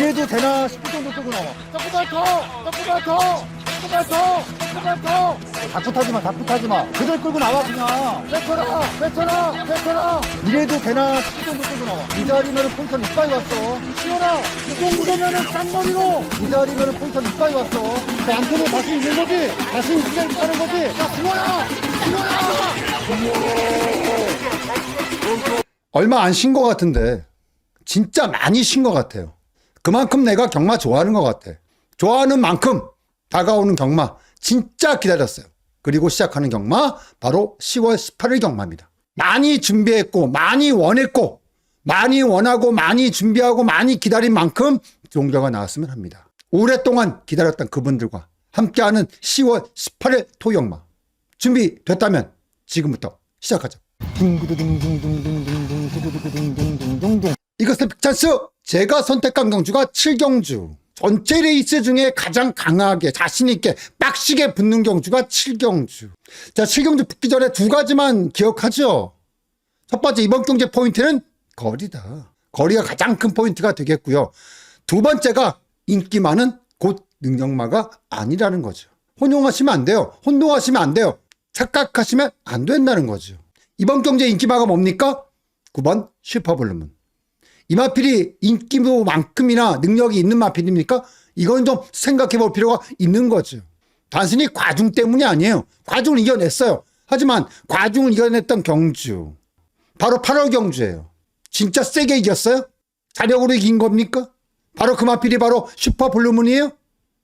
이래도 되나 싶을 정도 끌고 나와. 조금만 더! 조금만 더! 조금만 더! 조금만 더! 자꾸 타지 마, 자꾸 타지 마. 그대로 끌고 나와, 그냥. 뱉어라! 뱉어라! 뱉어라! 이래도 되나 싶을 정도 끌고 나와. 이 자리면은 포지션 이빨 왔어. 시원아! 이 정도면은 쌍머리로! 이 자리면은 포지션 이빨 왔어. 그 안토는 다시 있는 거지? 다시 있는 하는 거지? 야, 시원아! 시원아! 얼마 안쉰것 같은데 진짜 많이 쉰것 같아요. 그만큼 내가 경마 좋아하는 것 같아. 좋아하는 만큼 다가오는 경마 진짜 기다렸어요. 그리고 시작하는 경마 바로 10월 18일 경마입니다. 많이 준비했고 많이 원했고 많이 원하고 많이 준비하고 많이 기다린 만큼 결과 나왔으면 합니다. 오랫동안 기다렸던 그분들과 함께하는 10월 18일 토경마 준비됐다면 지금부터 시작하죠. 둥구두둥둥둥둥둥둥둥둥둥둥. 이것은 빅찬스! 제가 선택한 경주가 7경주. 전체 레이스 중에 가장 강하게, 자신있게, 빡시게 붙는 경주가 7경주. 자, 7경주 붙기 전에 두 가지만 기억하죠. 첫 번째, 이번 경제 포인트는 거리다. 거리가 가장 큰 포인트가 되겠고요. 두 번째가 인기 많은 곧 능력마가 아니라는 거죠. 혼용하시면 안 돼요. 혼동하시면 안 돼요. 착각하시면 안 된다는 거죠. 이번 경제 인기마가 뭡니까? 9번 슈퍼블루문. 이 마필이 인기만큼이나 능력이 있는 마필입니까? 이건 좀 생각해 볼 필요가 있는 거죠. 단순히 과중 때문이 아니에요. 과중을 이겨냈어요. 하지만 과중을 이겨냈던 경주. 바로 8월 경주예요. 진짜 세게 이겼어요? 자력으로 이긴 겁니까? 바로 그 마필이 바로 슈퍼 블루문이에요?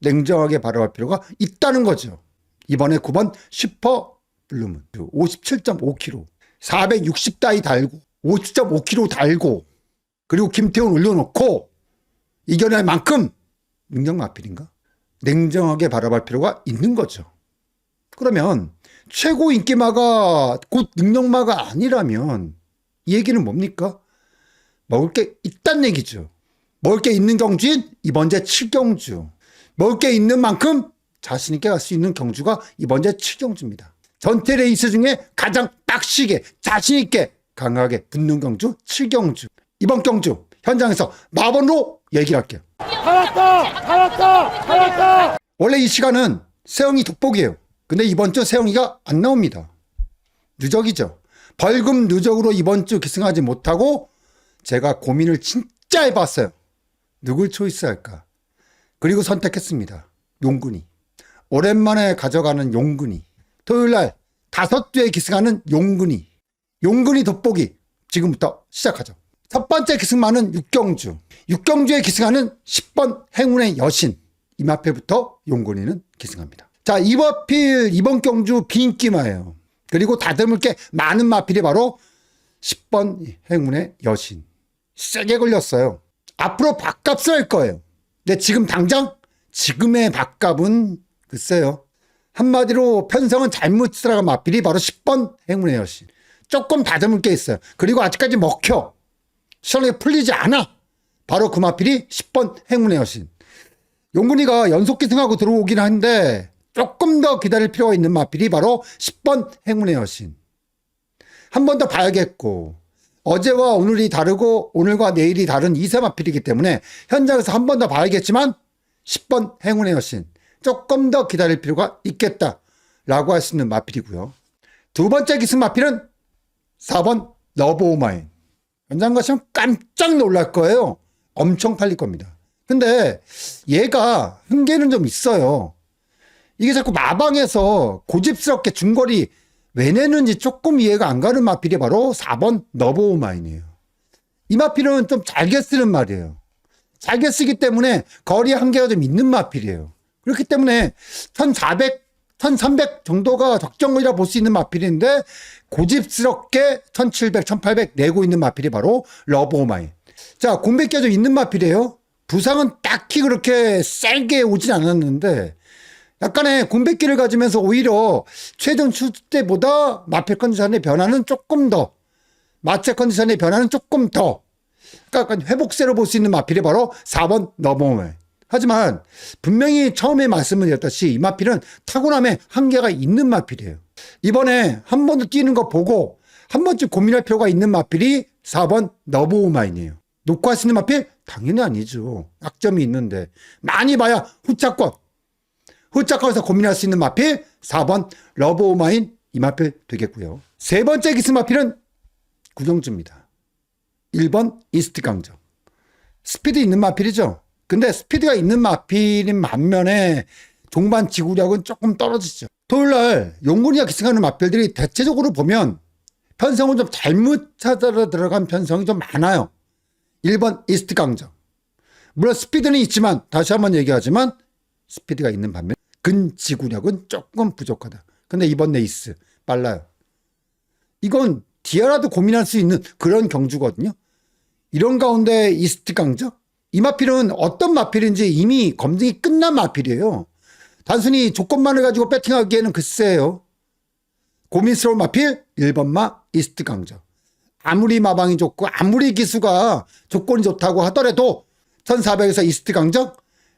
냉정하게 바라볼 필요가 있다는 거죠. 이번에 9번 슈퍼 블루문. 57.5kg. 460 다이 달고 50.5kg 달고 그리고 김태훈 올려놓고 이겨낼 만큼 능력 마필인가? 냉정하게 바라볼 필요가 있는 거죠. 그러면 최고 인기마가 곧 능력마가 아니라면 이 얘기는 뭡니까? 먹을 게 있단 얘기죠. 먹을 게 있는 경주인 이번 제 7경주. 먹을 게 있는 만큼 자신있게 갈 수 있는 경주가 이번 제 7경주입니다. 전체 레이스 중에 가장 빡시게 자신있게 강하게 붙는 경주 7경주. 이번 경주 현장에서 마번로 얘기를 할게요. 다 왔다! 다 왔다! 다 왔다! 원래 이 시간은 세영이 돋보기예요. 근데 이번 주 세영이가 안 나옵니다. 누적이죠. 벌금 누적으로 이번 주 기승하지 못하고 제가 고민을 진짜 해봤어요. 누굴 초이스할까? 그리고 선택했습니다. 용군이. 오랜만에 가져가는 용군이. 토요일 날 다섯 주에 기승하는 용군이. 용군이 돋보기. 지금부터 시작하죠. 첫 번째 기승마는 육경주. 육경주에 기승하는 10번 행운의 여신. 이마패부터 용군이는 기승합니다. 자, 이번 필, 이번 경주 비인기마예요. 그리고 다듬을 게 많은 마필이 바로 10번 행운의 여신. 세게 걸렸어요. 앞으로 밥값을 할 거예요. 근데 지금 당장 지금의 밥값은 글쎄요. 한마디로 편성은 잘못 들어간 마필이 바로 10번 행운의 여신. 조금 다듬을 게 있어요. 그리고 아직까지 먹혀. 시원하게 풀리지 않아. 바로 그 마필이 10번 행운의 여신. 용군이가 연속 기승하고 들어오긴 한데 조금 더 기다릴 필요가 있는 마필이 바로 10번 행운의 여신. 한 번 더 봐야겠고 어제와 오늘이 다르고 오늘과 내일이 다른 이세 마필이기 때문에 현장에서 한 번 더 봐야겠지만 10번 행운의 여신 조금 더 기다릴 필요가 있겠다 라고 할 수 있는 마필이고요. 두 번째 기승 마필은 4번 러브 오마인. 현장 가시면 깜짝 놀랄 거예요. 엄청 팔릴 겁니다. 근데 얘가 흥계는 좀 있어요. 이게 자꾸 마방에서 고집스럽게 중거리 왜 내는지 조금 이해가 안 가는 마필이 바로 4번 너브오마인이에요. 이 마필은 좀 잘게 쓰는 말이에요. 잘게 쓰기 때문에 거리 한계가 좀 있는 마필이에요. 그렇기 때문에 1400, 1300 정도가 적정거리라 볼 수 있는 마필인데 고집스럽게 1700, 1800 내고 있는 마필이 바로 러브 오마인. 자, 공백기가 좀 있는 마필이에요. 부상은 딱히 그렇게 세게 오진 않았는데 약간의 공백기를 가지면서 오히려 최종 출주 때보다 마필 컨디션의 변화는 조금 더 마체 컨디션의 변화는 조금 더 그러니까 약간 회복세로 볼 수 있는 마필이 바로 4번 너버맨 하지만 분명히 처음에 말씀을 드렸듯이 이 마필은 타고남에 한계가 있는 마필이에요 이번에 한번더 뛰는 거 보고 한 번쯤 고민할 필요가 있는 마필이 4번 너브오마인이에요 녹화할 수 있는 마필? 당연히 아니죠. 약점이 있는데. 많이 봐야 후차권. 후차권에서 고민할 수 있는 마필 4번 러브 오마인 이 마필 되겠고요. 세 번째 기스 마필은 구경주입니다. 1번 이스트 강정. 스피드 있는 마필이죠. 근데 스피드가 있는 마필인 반면에 종반 지구력은 조금 떨어지죠. 토요일 날 용군이가 기승하는 마필들이 대체적으로 보면 편성은 좀 잘못 찾아 들어간 편성이 좀 많아요. 1번 이스트 강정. 물론 스피드는 있지만 다시 한번 얘기하지만 스피드가 있는 반면 근지구력은 조금 부족하다. 근데 이번 레이스 빨라요. 이건 디아라도 고민할 수 있는 그런 경주거든요. 이런 가운데 이스트 강정? 이 마필은 어떤 마필인지 이미 검증이 끝난 마필이에요. 단순히 조건만을 가지고 배팅하기에는 글쎄요. 고민스러운 마필 1번마 이스트 강정. 아무리 마방이 좋고 아무리 기수가 조건이 좋다고 하더라도 1400에서 이스트 강정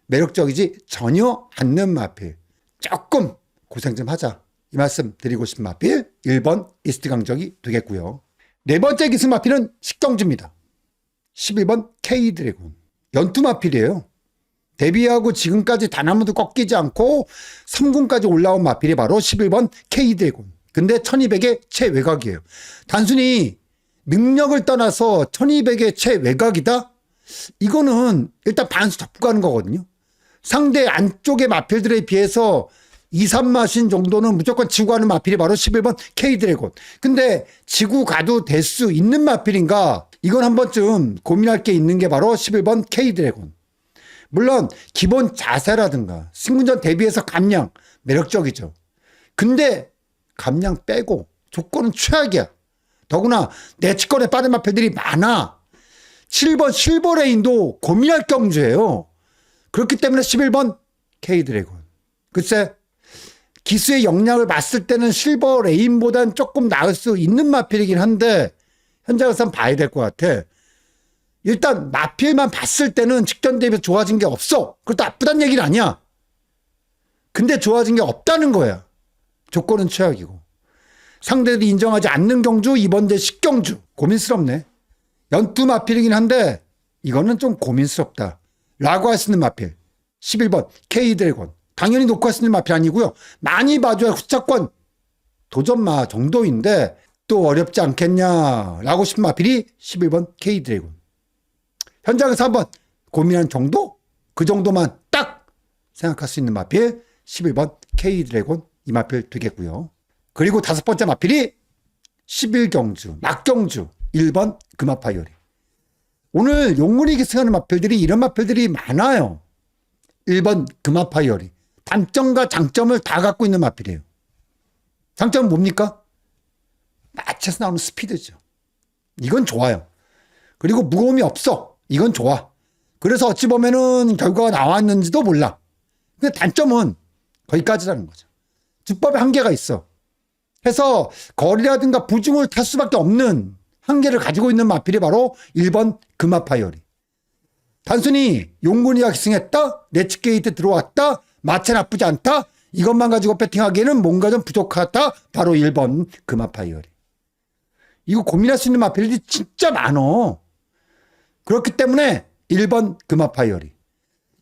매력적이지 전혀 않는 마필. 조금 고생 좀 하자. 이 말씀 드리고 싶은 마필 1번 이스트 강정이 되겠고요. 네 번째 기수 마필은 식경주입니다. 11번 K 드래곤. 연투 마필이에요. 데뷔하고 지금까지 단 한 번도 꺾이지 않고 3군까지 올라온 마필이 바로 11번 K 드래곤. 근데 1200의 최외곽이에요. 단순히 능력을 떠나서 1200의 최외곽이다? 이거는 일단 반수 잡고 가는 거거든요. 상대 안쪽의 마필들에 비해서 2, 3마신 정도는 무조건 지구 가는 마필이 바로 11번 K 드래곤. 근데 지구 가도 될 수 있는 마필인가? 이건 한 번쯤 고민할 게 있는 게 바로 11번 K 드래곤. 물론 기본 자세라든가 승군전 대비해서 감량 매력적이죠. 근데 감량 빼고 조건은 최악이야. 더구나 내치권에 빠른 마필들이 많아. 7번 실버레인도 고민할 경주예요. 그렇기 때문에 11번 K 드래곤. 글쎄 기수의 역량을 봤을 때는 실버 레인보단 조금 나을 수 있는 마필이긴 한데 현장에선 봐야 될 것 같아. 일단 마필만 봤을 때는 직전 대비 좋아진 게 없어. 그것도 나쁘단 얘기는 아니야. 근데 좋아진 게 없다는 거야. 조건은 최악이고. 상대들이 인정하지 않는 경주 이번 대 식경주 고민스럽네. 연투 마필이긴 한데 이거는 좀 고민스럽다. 라고 할 수 있는 마필. 11번 K 드래곤. 당연히 놓고 할 수 있는 마필 아니고요. 많이 봐줘야 후차권 도전마 정도인데 또 어렵지 않겠냐 라고 싶은 마필이 11번 K 드래곤. 현장에서 한번 고민한 정도? 그 정도만 딱 생각할 수 있는 마필 11번 K 드래곤 이 마필 되겠고요. 그리고 다섯 번째 마필이 11경주, 막경주 1번 금화파이어리. 오늘 용문이 기승하는 마필들이 이런 마필들이 많아요. 1번 금화파이어리. 단점과 장점을 다 갖고 있는 마필이에요. 장점은 뭡니까? 마치에서 나오는 스피드죠. 이건 좋아요. 그리고 무거움이 없어. 이건 좋아. 그래서 어찌 보면은 결과가 나왔는지도 몰라. 근데 단점은 거기까지라는 거죠. 주법에 한계가 있어. 해서 거리라든가 부중을 탈 수밖에 없는 한계를 가지고 있는 마필이 바로 1번 금화파이어리. 단순히 용군이가 기승했다, 내치 게이트 들어왔다, 마체 나쁘지 않다, 이것만 가지고 배팅하기에는 뭔가 좀 부족하다, 바로 1번 금화파이어리. 이거 고민할 수 있는 마필이 진짜 많어. 그렇기 때문에 1번 금화파이어리.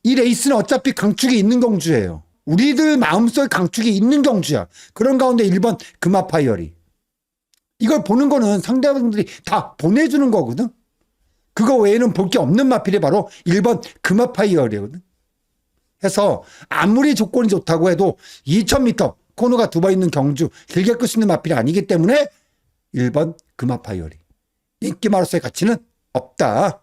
이 레이스는 어차피 강축이 있는 경주예요. 우리들 마음속에 강축이 있는 경주야. 그런 가운데 1번 금화파이어리. 이걸 보는 거는 상대방들이 다 보내주는 거거든. 그거 외에는 볼 게 없는 마필이 바로 1번 금화파이어리거든. 해서 아무리 조건이 좋다고 해도 2000m 코너가 두 번 있는 경주 길게 끌 수 있는 마필이 아니기 때문에 1번 금화파이어리. 인기마로서의 가치는 없다.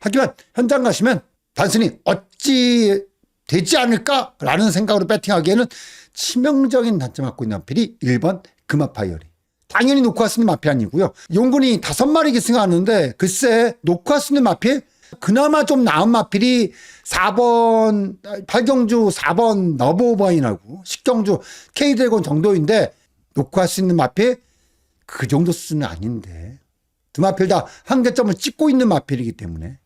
하지만 현장 가시면 단순히 어찌 되지 않을까라는 생각으로 배팅하기에는 치명적인 단점 갖고 있는 마필이 1번 금화파이어리. 당연히 놓고 있는 마필 아니고요. 용군이 다섯 마리 기승하는데 글쎄 놓고 있는 마필 그나마 좀 나은 마필이 4번 8경주 4번 너브오바인하고 10경주 K드래곤 정도인데 놓고 할 수 있는 마필 그 정도 수준은 아닌데. 두 마필 다 한계점을 찍고 있는 마필이기 때문에.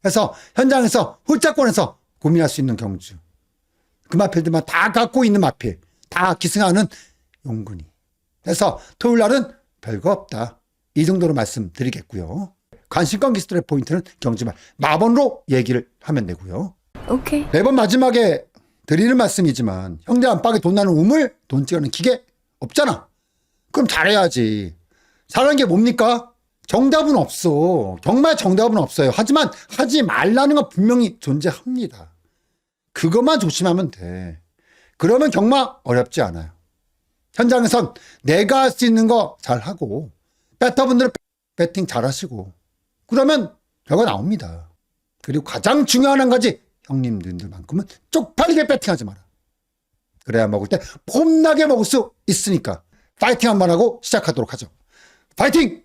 그래서 현장에서 홀짝권에서 고민할 수 있는 경주. 그 마필들만 다 갖고 있는 마필. 다 기승하는 용군이. 그래서 토요일 날은 별거 없다. 이 정도로 말씀드리겠고요. 관심권 기스트의 포인트는 경주말 마번으로 얘기를 하면 되고요. 오케이. 매번 마지막에 드리는 말씀이지만 형제 안팎에 돈 나는 우물, 돈 찍어는 기계 없잖아. 그럼 잘해야지. 잘하는 게 뭡니까? 정답은 없어. 정말 정답은 없어요. 하지만 하지 말라는 건 분명히 존재합니다. 그것만 조심하면 돼. 그러면 정말 어렵지 않아요. 현장에선 내가 할 수 있는 거 잘하고 배터분들은 배팅 잘하시고 그러면 결과 나옵니다. 그리고 가장 중요한 한 가지 형님들만큼은 쪽팔리게 배팅하지 마라. 그래야 먹을 때 폼나게 먹을 수 있으니까 파이팅 한번 하고 시작하도록 하죠. 파이팅!